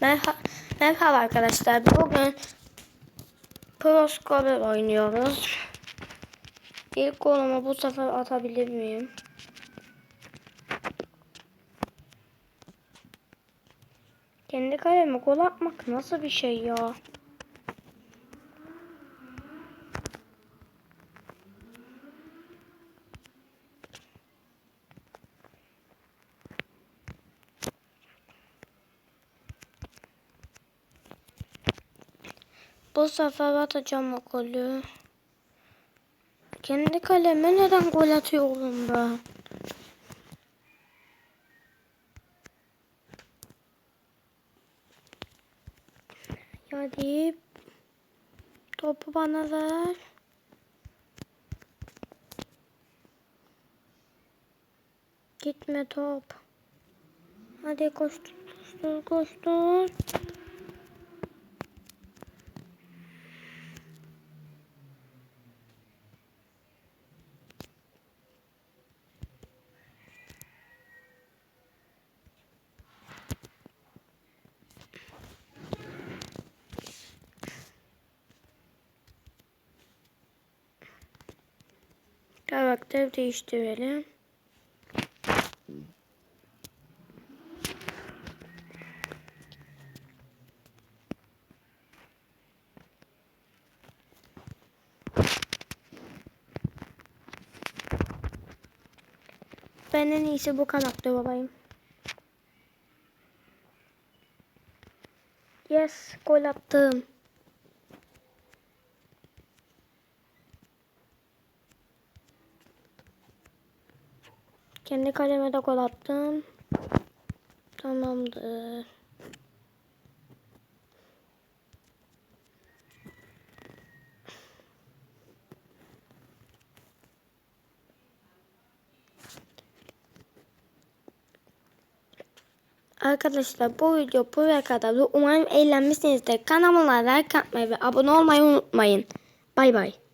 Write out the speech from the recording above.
Merhaba, merhaba arkadaşlar. Bugün Pro Scorer oynuyoruz. İlk golumu bu sefer atabilir miyim? Kendi kaleme gol atmak nasıl bir şey ya? Bu sefer atacağım o golü. Kendi kaleme neden gol atıyorum ben? Hadi. Topu bana ver. Gitme top. Hadi koştur, koştur, koştur. Karakter değiştirelim. Ben en iyisi bu karakter olayım. Yes, gol attım. Kendi kaleme de gol attım. Tamamdır. Arkadaşlar bu video buraya kadar. Umarım eğlenmişsinizdir. Kanalıma like atmayı ve abone olmayı unutmayın. Bay bay.